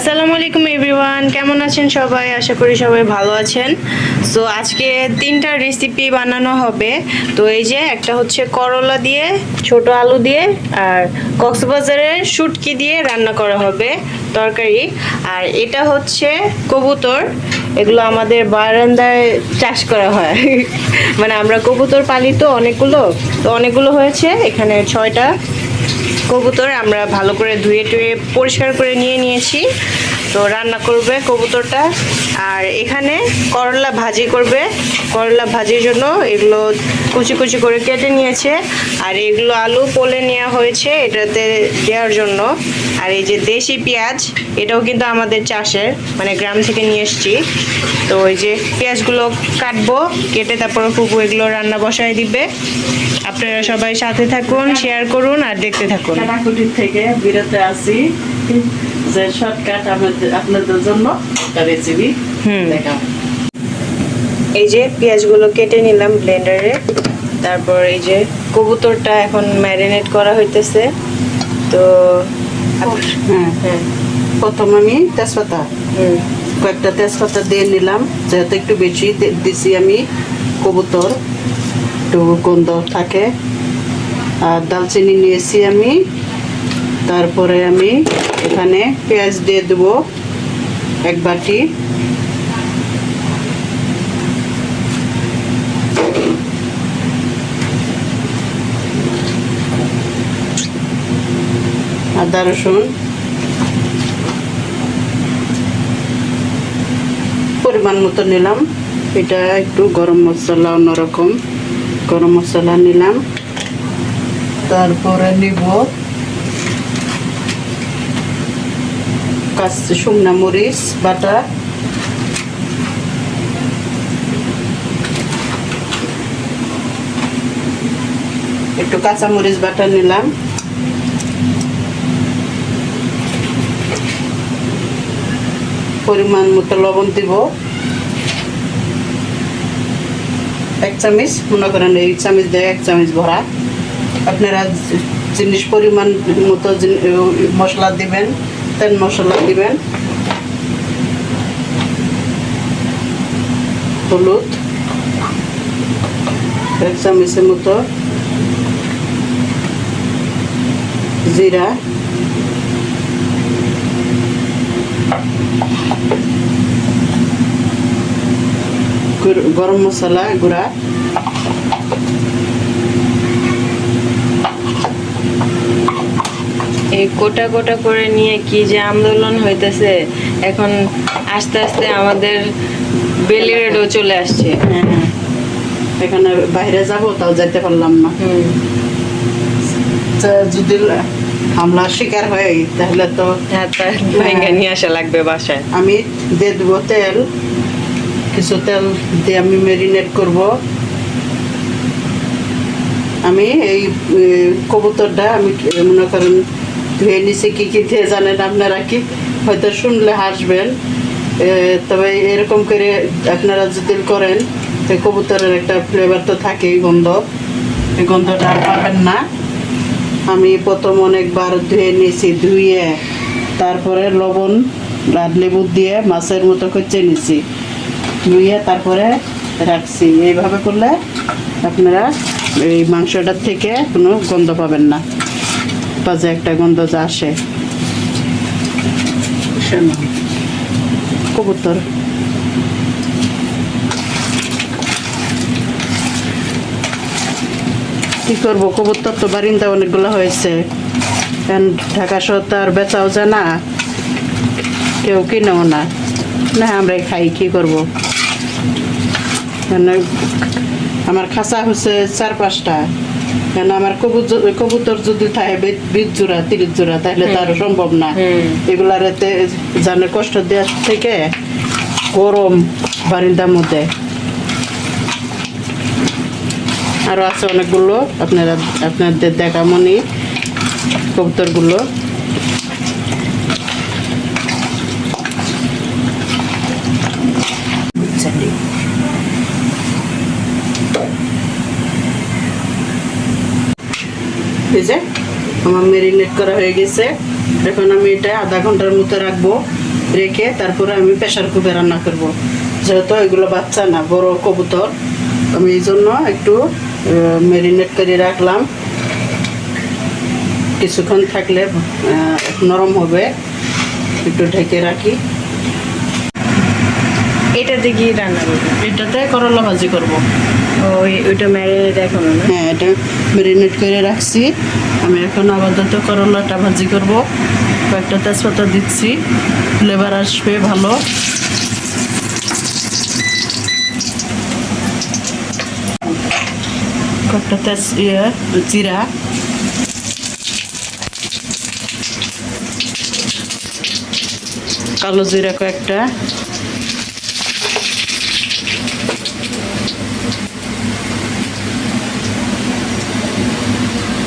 আসসালামু আলাইকুম এভরিওয়ান, কেমন আছেন সবাই? আশা করি সবাই ভালো আছেন। সো আজকে তিনটা রেসিপি বানানো হবে। তো এই যে একটা হচ্ছে করলা দিয়ে, ছোট আলু দিয়ে, আর কক্সবাজারের শুটকি দিয়ে রান্না করা হবে তরকারি। আর এটা হচ্ছে কবুতর। এগুলো আমাদের বারান্দায় চাষ করা হয়। মানে আমরা কবুতর পালি তো অনেকগুলো তো অনেকগুলো হয়েছে। এখানে ছয়টা কবুতর আমরা ভালো করে ধুয়ে টুয়ে পরিষ্কার করে নিয়ে নিয়েছি। তো রান্না করবে কবুতরটা। আর এখানে করলা ভাজি করবে। করলা ভাজির জন্য এগুলো কুচি কুচি করে কেটে নিয়েছে। আর এগুলো আলু পোলে নেওয়া হয়েছে এটাতে দেওয়ার জন্য। আর এই যে দেশি পেঁয়াজ, এটাও কিন্তু আমাদের চাষের মানে গ্রাম থেকে নিয়ে এসেছি। তো ওই যে পেঁয়াজগুলো কাটবো, কেটে তারপর ফুপু এগুলো রান্না বসায় দিবে। আপনারা সবাই সাথে থাকুন শেয়ার করুন আর দেখতে থাকুন। থেকে বিরত আছি। যে শর্টকাট আমাদের আপনাদের জন্য। একটা রেসিপি হুম। এই যে পেঁয়াজগুলো কেটে নিলাম ব্লেন্ডারে তারপর এই যে কবুতরটা এখন ম্যারিনেট করা হইতেছে। তো হ্যাঁ হ্যাঁ। প্রথম আমি তেজপাতা। হুম। কয়েকটা তেজপাতা দিয়ে নিলাম যেহেতু একটু বেশি দিছি আমি কবুতর। একটু গন্ধ থাকে। আর দালচিনি নিয়েছি আমি। তারপরে আমি এখানে পেঁয়াজ দিয়ে দেবো এক বাটি। আদা, রসুন। পরিমাণ মতো নিলাম। এটা একটু গরম মশলা অন্যরকম। গরম মশলা নিলাম। তারপরে নিব কাঁচ শুকনা মরিচ, বাটা। একটু কাঁচা মরিচ, বাটা নিলাম। পরিমাণ মতো লবণ দিব। এক চামচ, মনে করেন এই চামচ দেয় এক চামচ ভরা। আপনারা জিনিস পরিমাণ মতো মশলা দিবেন। তেল মশলা দিবেন। হলুদ। এক চামচের মতো। জিরা। গুর- গরম মশলা গুঁড়া। কোটা কোটা করে নিয়ে কি যে আন্দোলন হইতেছে এখন আস্তে আস্তে আমাদের বেলি রেডও চলে আসছে। হ্যাঁ এখানে বাইরে যাব তাও যেতে পারলাম না। যদি হামলার শিকার হয় তাহলে তো হাত ভেঙে নিয়ে আসা লাগবে বাসায়। আমি দিয়ে দেবো তেল। কিছু তেল দিয়ে আমি ম্যারিনেট করব। আমি এই কবুতরটা আমি মনে করেন ধুয়ে নিছি কি কি দিয়ে জানেন আপনারা কি? হয়তো শুনলে হাসবেন। তবে এরকম করে আপনারা যদি করেন কবুতরের একটা ফ্লেভার তো থাকেই গন্ধ। এই গন্ধটা আর পাবেন না। আমি প্রথম অনেকবার ধুয়ে নিয়েছি, ধুয়ে তারপরে লবণ আর লেবু দিয়ে মাছের মতো করছে নিছি ধুয়ে তারপরে রাখছি। এইভাবে করলে আপনারা এই মাংসটার থেকে কোনো গন্ধ পাবেন না। বাজে একটা গন্ধ যা আসে। কবুতর। কি করব? কবুতর তো বারিন্দা অনেকগুলো হয়েছে। ঢাকা শহর তো আর বেচাও যায় না। কেউ কিনেও না। না আমরা খাই কি করব? আমার খাঁচা হচ্ছে চার পাঁচটা। কেন আমার কবুতর কবুতর যদি থাকে বিশ জোড়া তিরিশ জোড়া তাহলে তো আরও সম্ভব না। এগুলার এতে জানে কষ্ট দেওয়ার থেকে গরম বারিন্দার মধ্যে। আরও আছে অনেকগুলো আপনারা আপনাদের দেখা মনে কবুতরগুলো। এই যে আমার মেরিনেট করা হয়ে গেছে। এখন আমি এটা আধা ঘণ্টার মতো রাখব রেখে তারপরে আমি প্রেশার কুকারে রান্না করব। যেহেতু এগুলো বাচ্চা না বড় কবুতর আমি এই জন্য একটু ম্যারিনেট করে রাখলাম। কিছুক্ষণ থাকলে নরম হবে। একটু ঢেকে রাখি। এটাতে কি রান্না করবে। এটাতে করলা ভাজি করব। ওইটা ম্যারিনেট এখনও হ্যাঁ এটা ম্যারিনেট করে রাখছি। আমি এখন আপাতত করলাটা ভাজি করব। কয়েকটা তেজপাতা দিচ্ছি। ফ্লেভার আসবে ভালো। কয়েকটা তেজ ইয়ে জিরা। কালো জিরা কয়েকটা।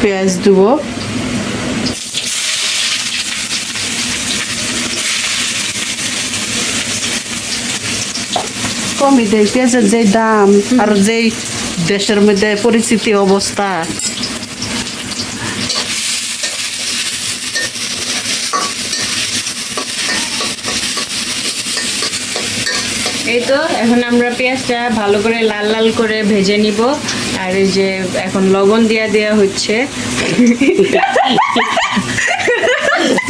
পেঁয়াজ দেবো। কমই দেয় পেঁয়াজের যে দাম আর যেই দেশের মধ্যে পরিস্থিতি অবস্থা। এই তো এখন আমরা পেঁয়াজটা ভালো করে লাল লাল করে ভেজে নিব। আর এই যে এখন লবণ দিয়া দেওয়া হচ্ছে।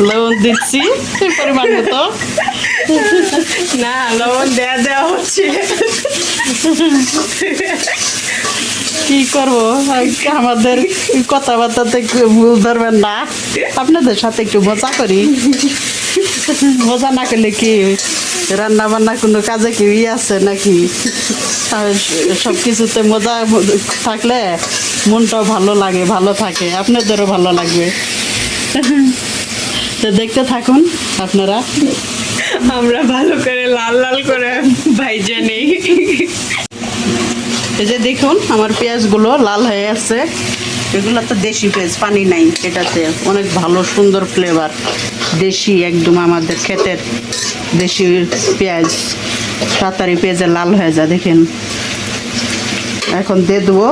লবণ দিচ্ছি পরিমাণ মতো? না লবণ দেয়া দেওয়া হচ্ছে। কি করব? আমাদের কথাবার্তাতে ভুল ধরবেন না। আপনাদের সাথে একটু মজা করি। মজা না করলে কি? রান্না বান্না কোনো কাজে কি ই আছে নাকি? সব কিছুতে মজা থাকলে মনটাও ভালো লাগে ভালো থাকে। আপনাদেরও ভালো লাগবে। তো দেখতে থাকুন আপনারা। আমরা ভালো করে লাল লাল করে ভাইজা নেই এই যে দেখুন আমার পেঁয়াজগুলো লাল হয়ে আছে এগুলো তো দেশি পেঁয়াজ, পানি নাই এটাতে। অনেক ভালো, সুন্দর ফ্লেভার দেশি একদম আমাদের ক্ষেতের দেশি পেঁয়াজ। তাড়াতাড়ি পেঁয়াজে লাল হয়ে যায়, দেখেন। এখন দিয়ে দেবো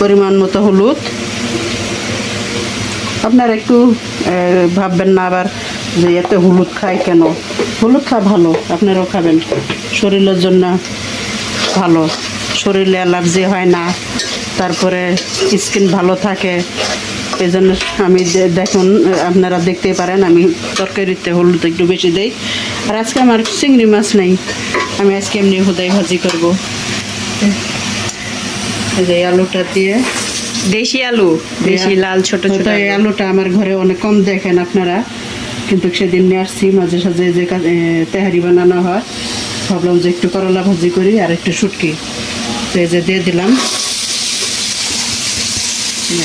পরিমাণ মতো হলুদ। আপনার একটু ভাববেন না আবার যে এত হলুদ খায় কেন? হলুদ খা ভালো, আপনারাও খাবেন। শরীরের জন্য ভালো। শরীরে অ্যালার্জি হয় না। তারপরে স্কিন ভালো থাকে। এই জন্য আমি দেখুন আপনারা দেখতেই পারেন আমি তরকারিতে হলুদ একটু বেশি দেই। আর আজকে আমার চিংড়ি মাছ নেই। আমি আজকে এমনি হুদাই ভাজি করব। এই যে আলুটা দিয়ে। দেশি আলু? দেশি লাল ছোট ছোট এই আলুটা আমার ঘরে অনেক কম দেখেন আপনারা। কিন্তু সেদিন নিয়ে আসছি মাঝে সাঝে যে তেহারি বানানো হয়। ভাবলাম যে একটু করলা ভাজি করি আর একটু শুটকি। তো এই যে দিয়ে দিলাম।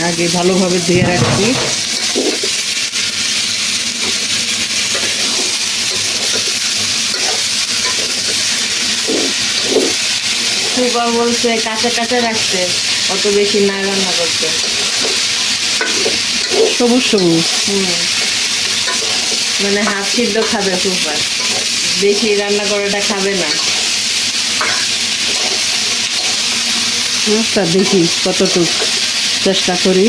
আগে ভালোভাবে ধুয়ে রাখছি। সুপা বলছে কাঁচা কাঁচা রাখতে অত বেশি না রান্না করতে। সবুজ সবুজ। হুম। মানে হাফ সিদ্ধ খাবে সুপার বেশি রান্না করাটা খাবে না। আচ্ছা দেখি কতটুক। চেষ্টা করি।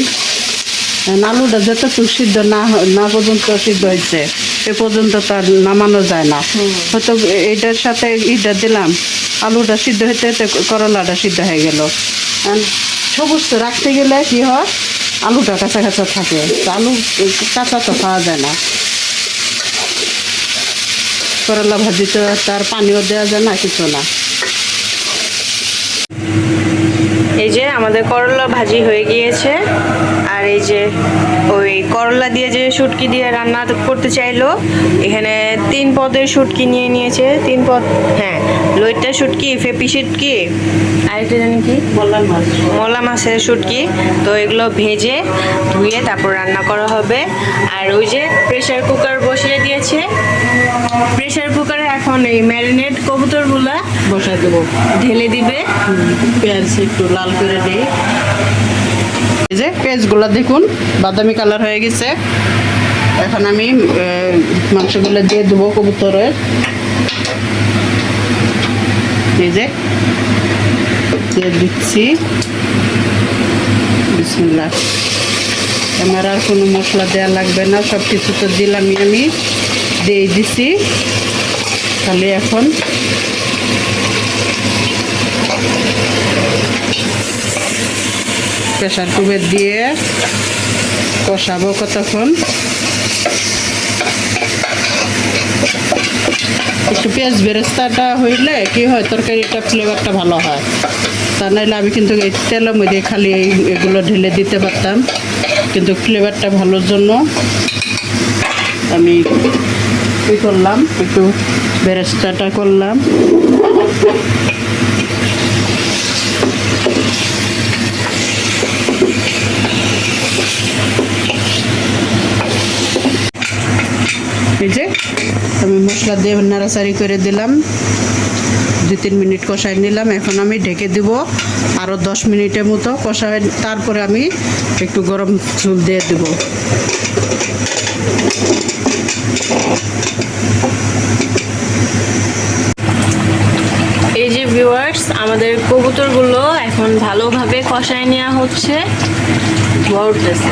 আলুটা যতটুক সিদ্ধ না না পর্যন্ত সিদ্ধ হয়েছে এ পর্যন্ত তার নামানো যায় না। হয়তো এইটার সাথে ইটা দিলাম আলুটা সিদ্ধ হতে হতে করলাটা সিদ্ধ হয়ে গেল। সবুজ রাখতে গেলে কি হয়? আলুটা কাঁচা কাঁচা থাকে আলু কাঁচা তো খাওয়া যায় না। করলা ভাজি তো তার পানিও দেওয়া যায় না কিছু না এই যে আমাদের করলা ভাজি হয়ে গিয়েছে। আর এই যে ওই করলা দিয়ে যে শুটকি দিয়ে রান্না করতে চাইলো এখানে তিন পদের শুটকি নিয়ে নিয়েছে। তিন পদ হ্যাঁ লইটা শুটকি ফেপি শুটকি আরেকটা জানি কি? মলা মাছের শুটকি। তো এগুলো ভেজে ধুয়ে তারপর রান্না করা হবে। আর ওই যে প্রেসার কুকার বসিয়ে দিয়েছে প্রেসার কুকারে এখন এই ম্যারিনেট কবুতরগুলা বসাই দেবো। ঢেলে দিবে। পেঁয়াজ একটু লাল করে দিই। এই যে পেঁয়াজগুলো দেখুন বাদামি কালার হয়ে গেছে। এখন আমি মাংসগুলো দিয়ে দেবো কবুতরের। এই যে দিয়ে দিচ্ছি। বিসমিল্লাহ। আমার আর কোনো মশলা দেওয়া লাগবে না সব কিছু তো দিলামই আমি। দিয়ে দিছি। খালি এখন প্রেশার কুকার দিয়ে কষাবো কতক্ষণ। একটু পেঁয়াজ বেরেস্তাটা হইলে কি হয়, তরকারিটা ফ্লেভারটা ভালো হয়। তা নাহলে আমি কিন্তু এই তেলের মধ্যে খালি এগুলো ঢেলে দিতে পারতাম। কিন্তু ফ্লেভারটা ভালোর জন্য আমি কী করলাম, একটু বেরেস্তাটা করলাম। এই যে, আমি মশলা দিয়ে নাড়াচাড়ি করে দিলাম। দু তিন মিনিট কষাই নিলাম, এখন আমি ঢেকে দিব আরও দশ মিনিটের মতো কষাই তারপরে আমি একটু গরম চুল দিয়ে দেবো এই যে ভিউয়ার্স আমাদের কবুতরগুলো এখন ভালোভাবে কষায় নেওয়া হচ্ছে। ধোয়া উঠতেছে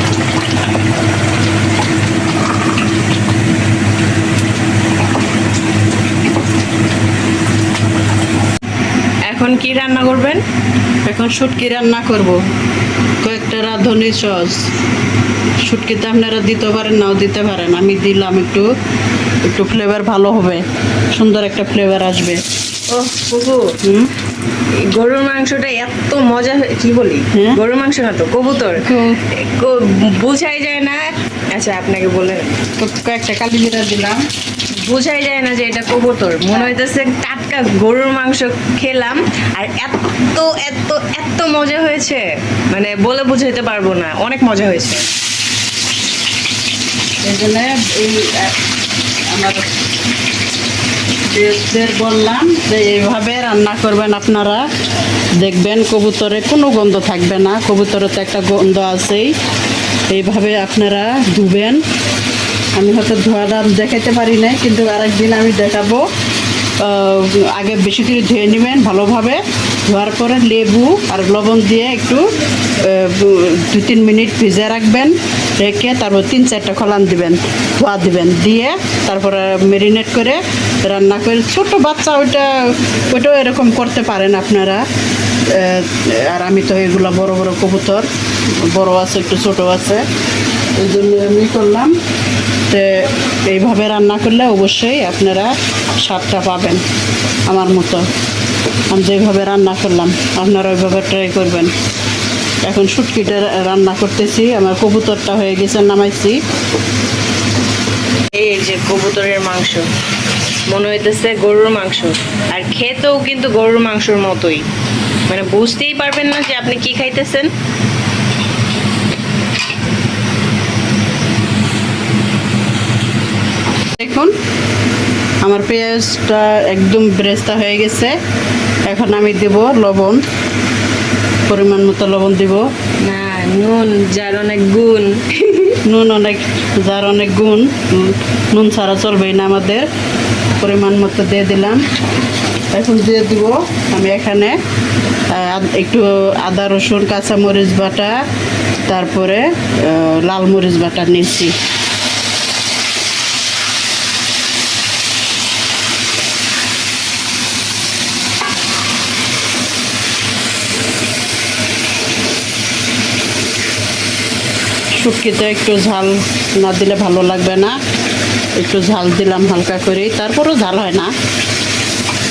এখন কি রান্না করবেন? এখন শুটকি রান্না করব। কয়েকটা রাঁধুনি সস। শুটকিতে আপনারা দিতে পারেন নাও দিতে পারেন। আমি দিলাম একটু একটু ফ্লেভার ভালো হবে। সুন্দর একটা ফ্লেভার আসবে। ও হুম? গরুর মাংসটা এত মজা কি বলি? হ্যাঁ? গরুর মাংস না তো কবুতর। বোঝাই যায় না। আচ্ছা আপনাকে বলে কয়েকটা কালি জিরা দিলাম। বোঝাই যায় না যে এটা কবুতর। মনে হইতেছে টাটকা গরুর মাংস খেলাম আর এত এত এত মজা হয়েছে। মানে বলে বুঝাইতে পারব না অনেক মজা হয়েছে। এই জন্য এই আমার দেশদের বললাম যে এইভাবে রান্না করবেন আপনারা। দেখবেন কবুতরে কোনো গন্ধ থাকবে না, কবুতরে তো একটা গন্ধ আছেই। এইভাবে আপনারা ধুবেন। আমি হয়তো ধোয়াটা দেখাতে পারি না কিন্তু আরেকদিন আমি দেখাবো। আগে বেশি করে ধুয়ে নেবেন ভালোভাবে। ধোয়ার পরে লেবু আর লবণ দিয়ে একটু দু তিন মিনিট ভিজে রাখবেন। রেখে তারপর তিন চারটা খলান দিবেন, ধোয়া দিবেন। দিয়ে তারপরে মেরিনেট করে রান্না করে, ছোট বাচ্চা ওইটা, ওইটাও এরকম করতে পারেন আপনারা। আর আমি তো এগুলো বড় বড় কবুতর, বড় আছে, একটু ছোট আছে। ওই জন্য আমি করলাম। তো এইভাবে রান্না করলে অবশ্যই আপনারা স্বাদটা পাবেন আমার মতো। আমি যেভাবে রান্না করলাম, আপনারা ওইভাবে ট্রাই করবেন। এখন শুটকিটা রান্না করতেছি, আমার কবুতরটা হয়ে গেছে, নামাইছি। এই যে কবুতরের মাংস, মনে হইতেছে গরুর মাংস। আর খেতেও কিন্তু গরুর মাংসর মতোই। মানে বুঝতেই পারবেন না যে আপনি কি খাইতেছেন। দেখুন আমার পেঁয়াজটা একদম ব্রেস্তা হয়ে গেছে। এখন আমি দেব লবণ পরিমাণ মতো লবণ দিব। না নুন যার অনেক গুণ। নুন অনেক যার অনেক গুণ। নুন ছাড়া চলবেই না আমাদের। পরিমাণ মতো দিয়ে দিলাম। এখন দিয়ে দিব আমি এখানে একটু আদা রসুন কাঁচামরিচ বাটা তারপরে লাল মরিচ বাটা নিয়েছি। শুটকিতে একটু ঝাল না দিলে ভালো লাগবে না। একটু ঝাল দিলাম হালকা করে তারপরও ঝাল হয় না।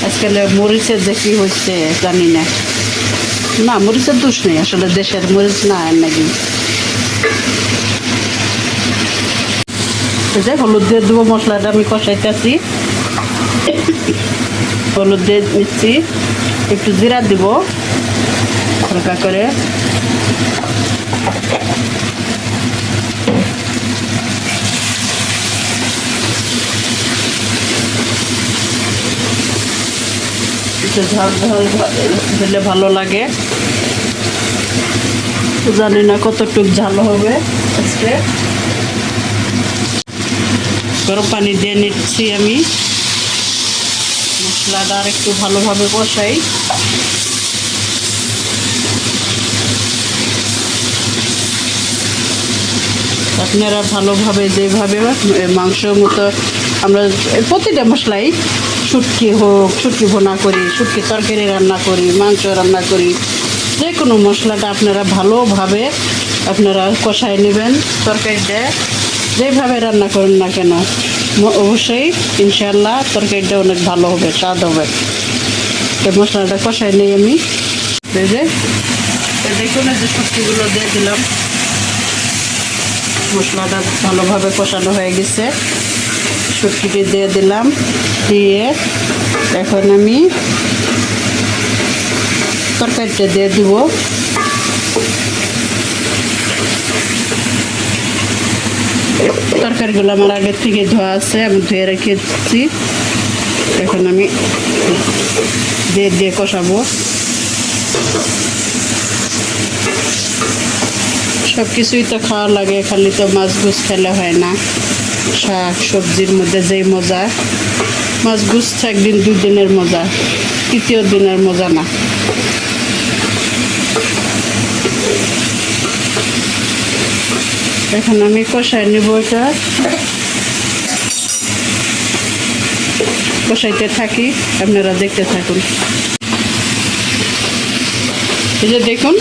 আজকাল মরিচের যে কী হচ্ছে জানি না। না, মরিচের দোষ নেই, আসলে দেশের মরিচ না আর নাকি যে হলুদ দিয়ে দেবো মশলাটা, আমি কষাইতেছি। হলুদ দিয়ে নিচ্ছি একটু জিরা দিব। হালকা করে। একটু ঝাল ঝাল দিলে ভালো লাগে। জানি না কতটুক ঝাল হবে আজকে। গরম পানি দিয়ে নিচ্ছি আমি। মশলাটা আর একটু ভালোভাবে কষাই। আপনারা ভালোভাবে যেভাবে মাংস মতো আমরা, প্রতিটা মশলাই শুটকি হোক, শুটকি ভোনা করি, শুটকি তরকারি রান্না করি, মাংস রান্না করি যে কোনো মশলাটা আপনারা ভালোভাবে আপনারা কষায় নেবেন তরকারিটা যেভাবে রান্না করেন না কেন অবশ্যই ইনশাল্লাহ তরকারিটা অনেক ভালো হবে, স্বাদ হবে। তো মশলাটা কষায় নিই আমি। যে দেখুন যে শুটকিগুলো দিয়ে দিলাম, মশলাটা ভালোভাবে কষানো হয়ে গেছে। শুটকিটি দিয়ে দিলাম, দিয়ে এখন আমি তরকারিটা দিয়ে দিব। তরকারিগুলো আমার আগের থেকে ধোয়া আছে, আমি ধুয়ে রেখেছি এখন আমি দিয়ে দিয়ে কষাবো। সব কিছুই তো খাওয়া লাগে, খালি তো মাছ গুছ খেলে হয় না। শাক, সবজির মধ্যে যেই মজা, মাছ গুছ একদিন দুই দিনের মজা, তৃতীয় দিনের মজা না। এখন আমি কষাই নেব এটা। কষাইতে থাকি, আপনারা দেখতে থাকুন। এই যে দেখুন,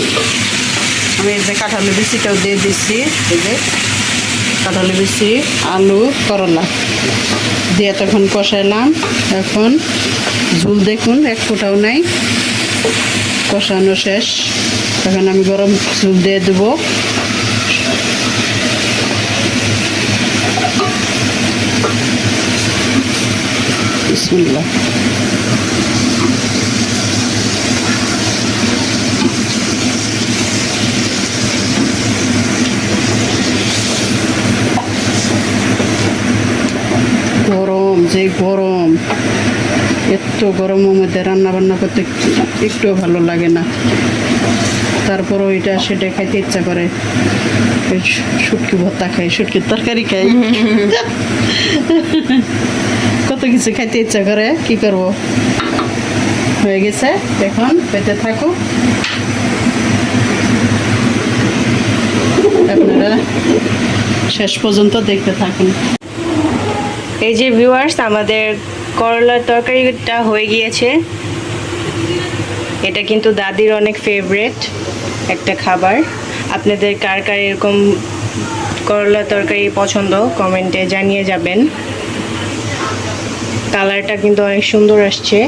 আমি এই যে কাঁঠালি বিচিটাও দিয়ে দিচ্ছি, এই যে। কাঁঠালি বিচি আলু, করলা। দিয়ে তখন কষাইলাম। এখন ঝুল দেখুন, এক ফোঁটাও নাই। কষানো শেষ। এখন আমি গরম ঝুল দিয়ে দেবো। বিসমিল্লাহ গরম যে গরম, এত গরমের মধ্যে রান্না বান্না করতে একটু ভালো লাগে না। তারপরও এটা সেটা খাইতে ইচ্ছা করে। শুটকি ভর্তা খাই, শুটকির তরকারি খাই। কত কিছু খাইতে ইচ্ছা করে, কি করব? হয়ে গেছে, এখন পেতে থাকুক। আপনারা শেষ পর্যন্ত দেখতে থাকুন। এই যে ভিউয়ার্স আমাদের করলার তরকারিটা হয়ে গিয়েছে। এটা কিন্তু দাদির অনেক ফেভারেট একটা খাবার। আপনাদের কার কার এরকম করলা তরকারি পছন্দ কমেন্টে জানিয়ে যাবেন। কালারটা কিন্তু অনেক সুন্দর আসছে।